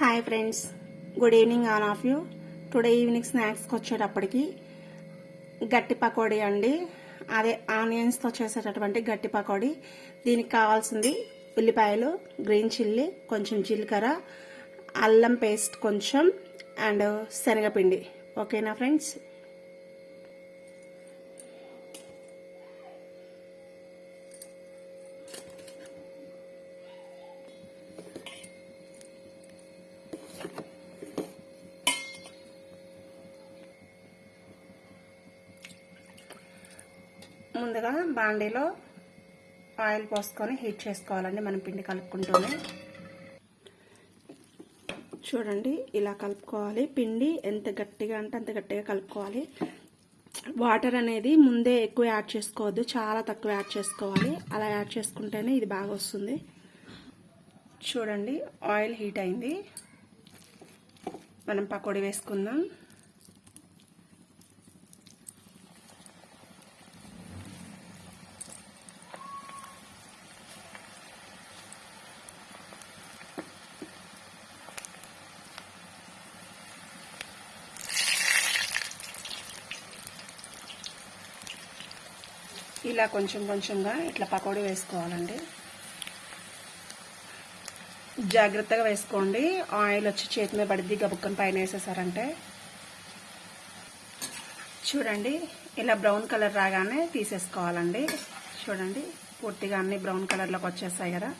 Hi friends good evening all of you today evening స్నాక్స్కి వచ్చేటప్పటికి గట్టి పకోడీ అండి. అదే ఆనియన్స్తో చేసేటటువంటి గట్టి పకోడీ. దీనికి కావాల్సింది ఉల్లిపాయలు గ్రీన్ చిల్లీ కొంచెం జీలకర్ర అల్లం పేస్ట్ కొంచెం అండ్ శనగపిండి. ఓకేనా ఫ్రెండ్స్ ముందుగా బాండీలో ఆయిల్ పోసుకొని హీట్ చేసుకోవాలండి మనం పిండి కలుపుకుంటూనే. చూడండి ఇలా కలుపుకోవాలి. పిండి ఎంత గట్టిగా అంటే అంత గట్టిగా కలుపుకోవాలి. వాటర్ అనేది ముందే ఎక్కువ యాడ్ చేసుకోవద్దు చాలా తక్కువ యాడ్ చేసుకోవాలి. అలా యాడ్ చేసుకుంటేనే ఇది బాగా వస్తుంది. చూడండి ఆయిల్ హీట్ అయింది. మనం పకోడీ వేసుకుందాం. ఇలా కొంచెం కొంచెంగా ఇట్లా పకోడీ వేసుకోవాలండి. జాగ్రత్తగా వేసుకోండి. ఆయిల్ వచ్చి చేతి మీద పడిద్ది గబుక్కని పైన వేసేసారంటే. చూడండి ఇలా బ్రౌన్ కలర్ రాగానే తీసేసుకోవాలండి. చూడండి పూర్తిగా అన్ని బ్రౌన్ కలర్లోకి వచ్చేస్తాయి కదా.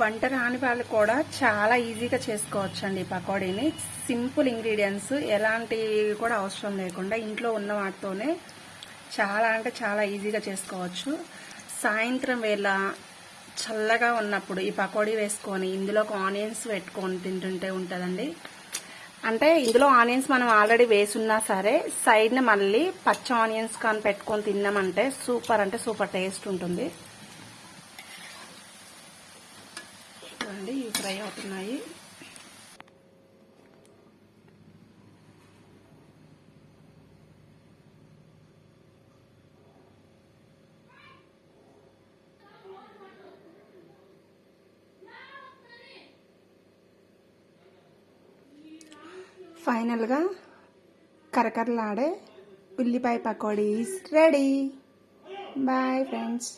వంట రాని వాళ్ళు కూడా చాలా ఈజీగా చేసుకోవచ్చండి పకోడీని. సింపుల్ ఇంగ్రీడియంట్స్ ఎలాంటివి కూడా అవసరం లేకుండా ఇంట్లో ఉన్న వాటితోనే చాలా అంటే చాలా ఈజీగా చేసుకోవచ్చు. సాయంత్రం వేళ చల్లగా ఉన్నప్పుడు ఈ పకోడీ వేసుకొని ఇందులో ఒక ఆనియన్స్ పెట్టుకొని తింటుంటే ఉంటుందండి. అంటే ఇందులో ఆనియన్స్ మనం ఆల్రెడీ వేసున్నా సరే సైడ్ని మళ్ళీ పచ్చ ఆనియన్స్ కానీ పెట్టుకొని తిన్నామంటే సూపర్ అంటే సూపర్ టేస్ట్ ఉంటుంది. చూడండి ఇవి ఫ్రై అవుతున్నాయి. ఫైనల్గా కరకరలాడే ఉల్లిపాయ పకోడీస్ రెడీ. Bye friends.